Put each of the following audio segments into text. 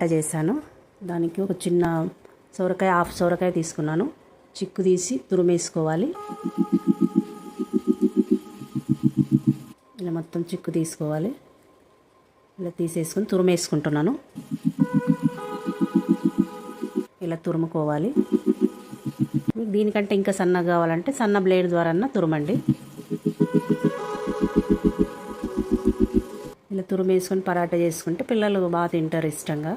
వంట చేశాను. దానికి ఒక చిన్న సొరకాయ హాఫ్ సొరకాయ తీసుకున్నాను. చిక్కు తీసి తురిమేసుకోవాలి. ఇలా మొత్తం చిక్కు తీసుకోవాలి. ఇలా తీసేసుకొని తురిమేసుకుంటున్నాను. ఇలా తురుముకోవాలి. మీకు దీనికంటే ఇంకా సన్నగా కావాలంటే సన్న బ్లేడ్ ద్వారా తురమండి. ఇలా తురుమేసుకొని పరాటా చేసుకుంటే పిల్లలు బాగా తింటారు ఇష్టంగా.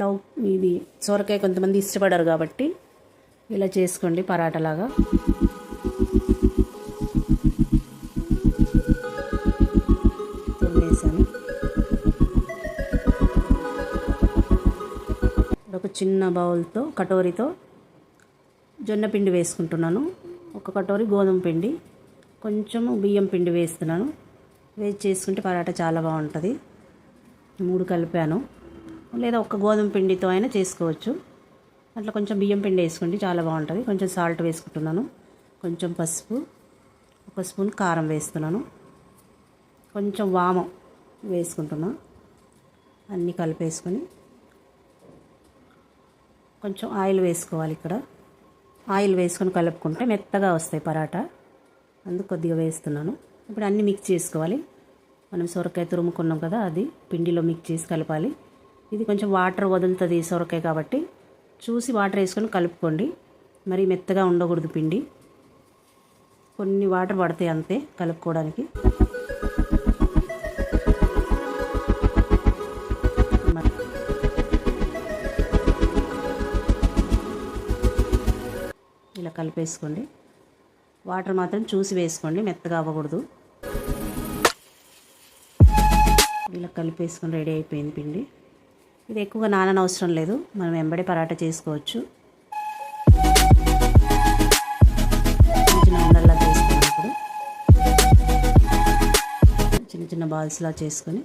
లవ్ ఇది సొరకాయ కొంతమంది ఇష్టపడరు కాబట్టి ఇలా చేసుకోండి పరాటలాగా. వేసాను ఒక చిన్న బౌల్తో కటోరీతో జొన్న పిండి వేసుకుంటున్నాను. ఒక కటోరీ గోధుమ పిండి కొంచెము బియ్యం పిండి వేస్తున్నాను. వేసి చేసుకుంటే పరాటా చాలా బాగుంటుంది. మూడు కలిపాను. లేదా ఒక్క గోధుమ పిండితో అయినా చేసుకోవచ్చు. అట్లా కొంచెం బియ్యం పిండి వేసుకోండి చాలా బాగుంటుంది. కొంచెం సాల్ట్ వేసుకుంటున్నాను. కొంచెం పసుపు ఒక స్పూన్ కారం వేస్తున్నాను. కొంచెం వామం వేసుకుంటున్నాను అన్నీ కలిపేసుకొని కొంచెం ఆయిల్ వేసుకోవాలి ఇక్కడ. ఆయిల్ వేసుకొని కలుపుకుంటే మెత్తగా వస్తాయి పరాటా. అందుకు కొద్దిగా వేస్తున్నాను. ఇప్పుడు అన్నీ మిక్స్ చేసుకోవాలి. మనం సొరకాయ తురుముకున్నాం కదా అది పిండిలో మిక్స్ చేసి కలపాలి. ఇది కొంచెం వాటర్ వదులుతుంది సొరకాయ కాబట్టి. చూసి వాటర్ వేసుకొని కలుపుకోండి. మరి మెత్తగా ఉండకూడదు పిండి. కొన్ని వాటర్ పడతాయి అంతే కలుపుకోవడానికి. ఇలా కలిపేసుకోండి. వాటర్ మాత్రం చూసి వేసుకోండి మెత్తగా అవ్వకూడదు. ఇలా కలిపేసుకొని రెడీ అయిపోయింది పిండి. ఇది ఎక్కువగా నానని అవసరం లేదు. మనం వెంబడి పరాటా చేసుకోవచ్చు. చిన్న చిన్న ఉండల్లా చిన్న చిన్న బాల్స్లా చేసుకొని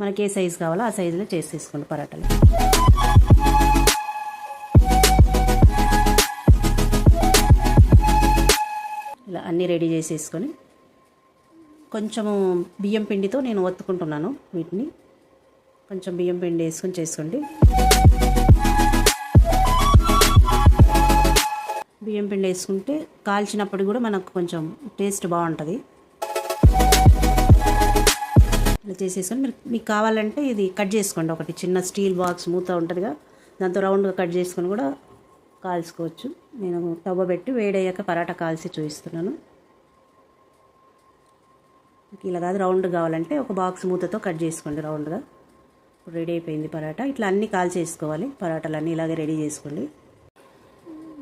మనకి ఏ సైజు కావాలో ఆ సైజులో చేసేసుకోండి పరాటాలు. ఇలా అన్నీ రెడీ చేసేసుకొని కొంచెము బియ్యం పిండితో నేను ఒత్తుకుంటున్నాను వీటిని. కొంచెం బియ్యం పిండి వేసుకొని చేసుకోండి. బియ్యం పిండి వేసుకుంటే కాల్చినప్పుడు కూడా మనకు కొంచెం టేస్ట్ బాగుంటుంది. ఇలా చేసేసుకొని మీరు మీకు కావాలంటే ఇది కట్ చేసుకోండి. ఒకటి చిన్న స్టీల్ బాక్స్ మూత ఉంటుందిగా దాంతో రౌండ్గా కట్ చేసుకొని కూడా కాల్చుకోవచ్చు. నేను తవ్వ పెట్టి వేడయ్యాక పరాటా కాల్చి చూపిస్తున్నాను. ఇలా కాదు రౌండ్ కావాలంటే ఒక బాక్స్ మూతతో కట్ చేసుకోండి రౌండ్గా. ఇప్పుడు రెడీ అయిపోయింది పరాటా. ఇట్లా అన్నీ కాల్ చేసుకోవాలి అన్నీ ఇలాగే రెడీ చేసుకోండి.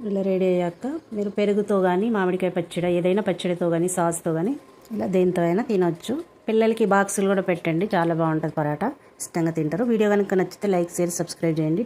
ఇలా రెడీ అయ్యాక మీరు పెరుగుతో కానీ మామిడికాయ పచ్చడి ఏదైనా పచ్చడితో కానీ సాస్తో కానీ ఇలా దేంతో అయినా తినొచ్చు. పిల్లలకి బాక్సులు కూడా పెట్టండి చాలా బాగుంటుంది పరాటా. ఇష్టంగా తింటారు. వీడియో కనుక నచ్చితే లైక్ షేర్ సబ్స్క్రైబ్ చేయండి.